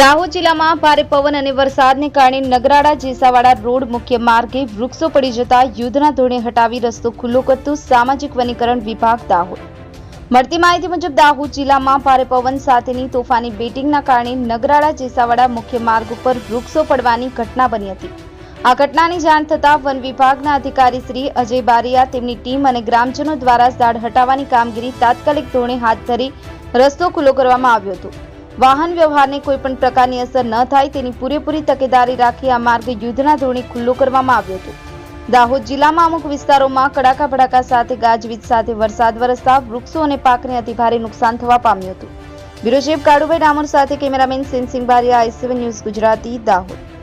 દાહોદ જિલ્લામાં ભારે પવન અને વરસાદને કારણે નગરાડા, જેસાવાડા રોડ મુખ્ય માર્ગે વૃક્ષો પડી જતા યુદ્ધના ધોરણે હટાવી રસ્તો ખુલ્લો કરતું સામાજિક વનીકરણ વિભાગ દાહોદ. મળતી માહિતી મુજબ દાહોદ જિલ્લામાં ભારે પવન સાથેની તોફાની બેટિંગના કારણે નગરાડા, જેસાવાડા મુખ્ય માર્ગ ઉપર વૃક્ષો પડવાની ઘટના બની હતી. આ ઘટનાની જાણ થતાં વન વિભાગના અધિકારી શ્રી અજય બારિયા, તેમની ટીમ અને ગ્રામજનો દ્વારા ઝાડ હટાવવાની કામગીરી તાત્કાલિક ધોરણે હાથ ધરી રસ્તો ખુલ્લો કરવામાં આવ્યો હતો. વાહન વ્યવહારને કોઈ પણ પ્રકારની અસર ન થાય તેની પૂરેપૂરી તકેદારી રાખી આ માર્ગ યુદ્ધના ધોરણે ખુલ્લો કરવામાં આવ્યો હતો. દાહોદ જિલ્લામાં અમુક વિસ્તારોમાં કડાકા ભડાકા સાથે ગાજવીજ સાથે વરસાદ વરસતા વૃક્ષો અને પાકને અતિભારે નુકસાન થવા પામ્યું હતું. બ્યુરો ચીફ કાળુભાઈ ડામોર સાથે cameraman Sensingh Bariya, I news Gujarati, Dahod.